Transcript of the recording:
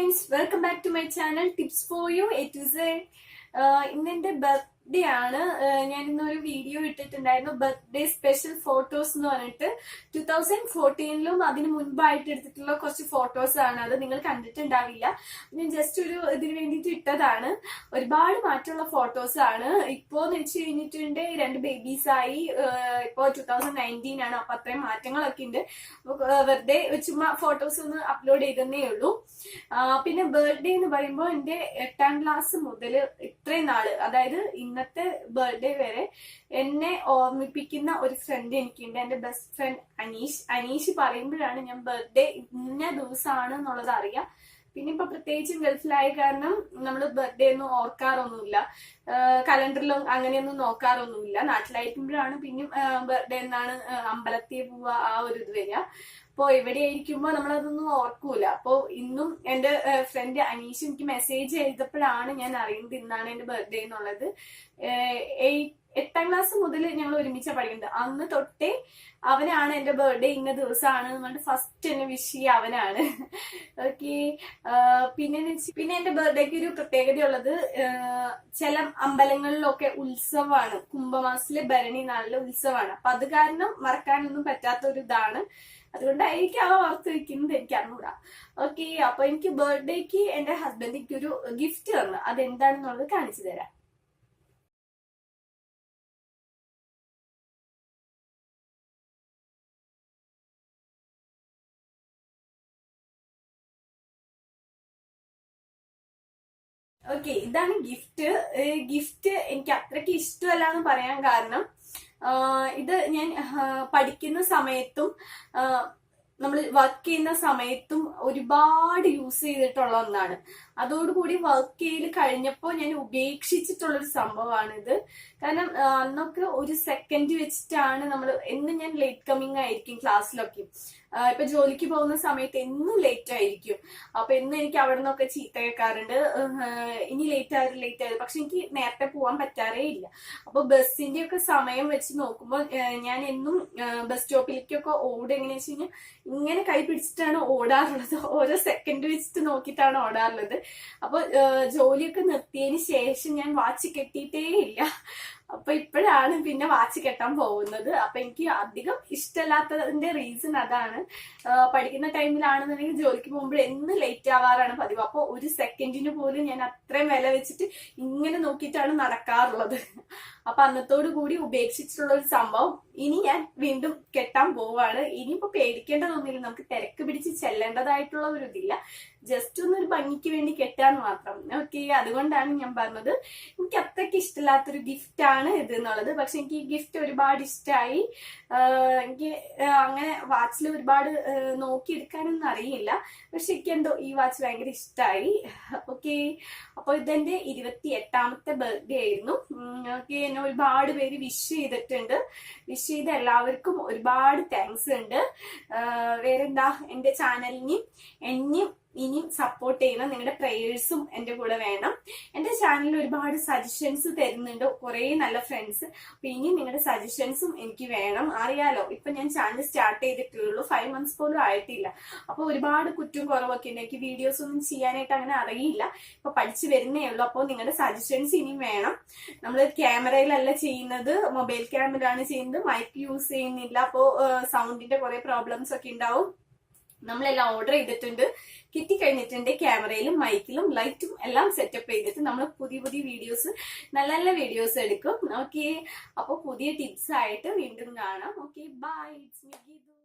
Friends welcome back to my channel tips for you A to Z ഇന്ന് എന്റെ birthday ആണ്. ഞാൻ ഇന്നൊരു വീഡിയോ ഇട്ടിട്ടുണ്ടായിരുന്നു. ബർത്ത്ഡേ സ്പെഷ്യൽ ഫോട്ടോസ് എന്ന് പറഞ്ഞിട്ട്. ടൂ തൗസൻഡ് ഫോർട്ടീനിലും അതിന് മുൻപായിട്ട് എടുത്തിട്ടുള്ള കുറച്ച് ഫോട്ടോസ് ആണ്. അത് നിങ്ങൾ കണ്ടിട്ടുണ്ടാവില്ല. ഞാൻ ജസ്റ്റ് ഒരു ഇതിന് വേണ്ടിയിട്ട് ഇട്ടതാണ്. ഒരുപാട് മാറ്റമുള്ള ഫോട്ടോസ് ആണ്. ഇപ്പോ എന്ന് വെച്ച് കഴിഞ്ഞിട്ടുണ്ട് രണ്ട് ബേബീസ് ആയി. ഇപ്പോ ടൂ തൗസൻഡ് നയന്റീൻ ആണ്. അപ്പൊ അത്രയും മാറ്റങ്ങളൊക്കെ ഉണ്ട്. വെറുതെ ചുമ്മാ ഫോട്ടോസ് ഒന്ന് അപ്ലോഡ് ചെയ്തേ ഉള്ളൂ. പിന്നെ ബർത്ത്ഡേ എന്ന് പറയുമ്പോൾ എന്റെ എട്ടാം ക്ലാസ് മുതൽ ഇത്രയും നാൾ അതായത് ഇന്നത്തെ ബർത്ത്ഡേ വരെ എന്നെ ഓർമ്മിപ്പിക്കുന്ന ഒരു ഫ്രണ്ട് എനിക്കുണ്ട്. എന്റെ ബെസ്റ്റ് ഫ്രണ്ട് അനീഷ്. അനീഷ് പറയുമ്പോഴാണ് ഞാൻ ബർത്ത്ഡേ ഇന്ന ദിവസമാണ് എന്നുള്ളത് അറിയാം. പിന്നെ ഇപ്പൊ പ്രത്യേകിച്ചും ഗൾഫിലായ കാരണം നമ്മൾ ബർത്ത്ഡേ ഒന്നും ഓർക്കാറൊന്നുമില്ല. കലണ്ടറിലും അങ്ങനെയൊന്നും നോക്കാറൊന്നുമില്ല. നാട്ടിലായിരിക്കുമ്പോഴാണ് പിന്നെയും ബർത്ത്ഡേ എന്നാണ് അമ്പലത്തിൽ പോവുക ആ ഒരു ഇത് വരിക. അപ്പോ ഇവിടെ ആയിരിക്കുമ്പോ നമ്മളതൊന്നും ഓർക്കൂല. അപ്പോ ഇന്നും എന്റെ ഫ്രണ്ട് അനീഷ് എനിക്ക് മെസ്സേജ് ചെയ്തപ്പോഴാണ് ഞാൻ അറിയുന്നത് ഇന്നാണ് എന്റെ ബർത്ത്ഡേ എന്നുള്ളത്. എയ്റ്റ് എയ്- എട്ടാം ക്ലാസ് മുതൽ ഞങ്ങൾ ഒരുമിച്ചാണ് പഠിക്കുന്നത് അന്ന് തൊട്ടേ അവനാണ് എന്റെ ബർത്ത്ഡേ ഇന്ന ദിവസമാണ് പറഞ്ഞിട്ട് ഫസ്റ്റ് എന്നെ വിഷ് ചെയ്യുക അവനാണ്. ഓക്കെ പിന്നെ പിന്നെ എന്റെ ബർത്ത്ഡേക്ക് ഒരു പ്രത്യേകതയുള്ളത് ചില അമ്പലങ്ങളിലൊക്കെ ഉത്സവമാണ് കുംഭമാസത്തിലെ ഭരണി നാളിലെ ഉത്സവമാണ് അപ്പൊ അത് കാരണം മറക്കാനൊന്നും പറ്റാത്ത ഒരു ഇതാണ് അതുകൊണ്ടായിരിക്കും അവ ഓർത്ത് വെക്കുന്നത് എനിക്ക് അറിഞ്ഞൂടാ. ഓക്കെ അപ്പൊ എനിക്ക് ബർത്ത്ഡേക്ക് എന്റെ ഹസ്ബൻഡ് ഒരു ഗിഫ്റ്റ് തന്നു. അതെന്താണെന്നുള്ളത് കാണിച്ചു തരാം. ഓക്കെ ഇതാണ് ഗിഫ്റ്റ് ഗിഫ്റ്റ് എനിക്ക് അത്രയ്ക്ക് ഇഷ്ടമല്ല എന്ന് പറയാൻ കാരണം ഇത് ഞാൻ പഠിക്കുന്ന സമയത്തും നമ്മൾ വർക്ക് ചെയ്യുന്ന സമയത്തും ഒരുപാട് യൂസ് ചെയ്തിട്ടുള്ള ഒന്നാണ്. അതോടുകൂടി വർക്ക് ചെയ്ത് കഴിഞ്ഞപ്പോൾ ഞാൻ ഉപേക്ഷിച്ചിട്ടുള്ള ഒരു സംഭവമാണ് ഇത്. കാരണം അന്നൊക്കെ ഒരു സെക്കൻഡ് വെച്ചിട്ടാണ് നമ്മൾ എന്നും ഞാൻ ലേറ്റ് കമ്മിങ് ആയിരിക്കും ക്ലാസ്സിലൊക്കെ ഇപ്പൊ ജോലിക്ക് പോകുന്ന സമയത്ത് എന്നും ലേറ്റ് ആയിരിക്കും. അപ്പൊ എന്നും എനിക്ക് അവിടെ നിന്നൊക്കെ ചീത്ത കേൾക്കാറുണ്ട്. ഇനി ലേറ്റ് ആയത് ലേറ്റ് ആയത് പക്ഷെ എനിക്ക് നേരത്തെ പോകാൻ പറ്റാറേ ഇല്ല. അപ്പൊ ബസ്സിന്റെ ഒക്കെ സമയം വെച്ച് നോക്കുമ്പോൾ ഞാൻ എന്നും ബസ് സ്റ്റോപ്പിലേക്കൊക്കെ ഓടുക എങ്ങനെയാ വെച്ച് കഴിഞ്ഞാൽ ഇങ്ങനെ കൈ പിടിച്ചിട്ടാണ് ഓടാറുള്ളത്. ഓരോ സെക്കൻഡ് വെച്ചിട്ട് നോക്കിയിട്ടാണ് ഓടാറുള്ളത്. അപ്പൊ ജോലിയൊക്കെ നിർത്തിയതിന് ശേഷം ഞാൻ വാച്ച് കെട്ടിയിട്ടേ ഇല്ല. അപ്പൊ ഇപ്പോഴാണ് പിന്നെ വാച്ച് കെട്ടാൻ പോകുന്നത്. അപ്പൊ എനിക്ക് അധികം ഇഷ്ടമല്ലാത്തതിന്റെ റീസൺ അതാണ്. പഠിക്കുന്ന ടൈമിലാണെന്നുണ്ടെങ്കിൽ ജോലിക്ക് പോകുമ്പോൾ എന്ന് ലേറ്റ് ആവാറാണ് പതിവ്. അപ്പൊ ഒരു സെക്കൻഡിന് പോലും ഞാൻ അത്രയും വില വെച്ചിട്ട് ഇങ്ങനെ നോക്കിയിട്ടാണ് നടക്കാറുള്ളത്. അപ്പൊ അന്നത്തോടു കൂടി ഉപേക്ഷിച്ചിട്ടുള്ള ഒരു സംഭവം ഇനി ഞാൻ വീണ്ടും കെട്ടാൻ പോവാണ്. ഇനിയിപ്പോ പേടിക്കേണ്ടതൊന്നുമില്ല നമുക്ക് തിരക്ക് പിടിച്ച് ചെല്ലേണ്ടതായിട്ടുള്ള ഒരു ഇതില്ല. ജസ്റ്റ് ഒന്നൊരു ഭംഗിക്ക് വേണ്ടി കെട്ടാൻ മാത്രം. ഓക്കെ അതുകൊണ്ടാണ് ഞാൻ പറഞ്ഞത്. എനിക്ക് അത്രയ്ക്ക് ഇഷ്ടമില്ലാത്തൊരു ഗിഫ്റ്റ് ആണ് ഇത് എന്നുള്ളത്. പക്ഷെ എനിക്ക് ഈ ഗിഫ്റ്റ് ഒരുപാട് ഇഷ്ടമായി. എനിക്ക് അങ്ങനെ വാച്ചിൽ ഒരുപാട് നോക്കി നോക്കിയെടുക്കാനൊന്നും അറിയില്ല. പക്ഷെ എനിക്ക് എന്തോ ഈ വാച്ച് ഭയങ്കര ഇഷ്ടമായി. ഓക്കെ അപ്പോൾ ഇതെന്റെ ഇരുപത്തി എട്ടാമത്തെ ബർത്ത്ഡേ ആയിരുന്നു ഓക്കെ എന്നെ ഒരുപാട് പേര് വിഷ് ചെയ്തിട്ടുണ്ട്. വിഷ് ചെയ്ത എല്ലാവർക്കും ഒരുപാട് താങ്ക്സ് ഉണ്ട്. വേറെന്താ? എന്റെ ചാനലിനെയും എന്നെയും ഇനിയും സപ്പോർട്ട് ചെയ്യണം നിങ്ങളുടെ പ്രേയേഴ്സും എന്റെ കൂടെ വേണം. എന്റെ ചാനലിൽ ഒരുപാട് സജഷൻസ് തരുന്നുണ്ട്. കുറേ നല്ല ഫ്രണ്ട്സ് അപ്പൊ ഇനിയും നിങ്ങളുടെ സജഷൻസും എനിക്ക് വേണം. അറിയാലോ ഇപ്പൊ ഞാൻ ചാനൽ സ്റ്റാർട്ട് ചെയ്തിട്ടുള്ളൂ. ഫൈവ് മന്ത്സ് പോലും ആയിട്ടില്ല. അപ്പൊ ഒരുപാട് കുറ്റം കുറവൊക്കെ ഉണ്ട്. എനിക്ക് വീഡിയോസ് ഒന്നും ചെയ്യാനായിട്ട് അങ്ങനെ അറിയില്ല. ഇപ്പൊ പഠിച്ചു വരുന്നേ ഉള്ളൂ. അപ്പോൾ നിങ്ങളുടെ സജഷൻസ് ഇനിയും വേണം. നമ്മൾ ക്യാമറയിലല്ല ചെയ്യുന്നത്. മൊബൈൽ ക്യാമറയാണ് ചെയ്യുന്നത്. മൈക്ക് യൂസ് ചെയ്യുന്നില്ല. അപ്പോൾ സൗണ്ടിന്റെ കുറെ പ്രോബ്ലംസ് ഒക്കെ ഉണ്ടാവും. നമ്മളെല്ലാം ഓർഡർ ചെയ്തിട്ടുണ്ട്. കിട്ടി കഴിഞ്ഞിട്ടുണ്ട് ക്യാമറയിലും മൈക്കിലും ലൈറ്റും എല്ലാം സെറ്റപ്പ് ചെയ്തിട്ട് നമ്മൾ പുതിയ പുതിയ വീഡിയോസ് നല്ല നല്ല വീഡിയോസ് എടുക്കും. ഓക്കെ അപ്പോൾ പുതിയ ടിപ്സ് ആയിട്ട് വീണ്ടും കാണാം. Okay bye it's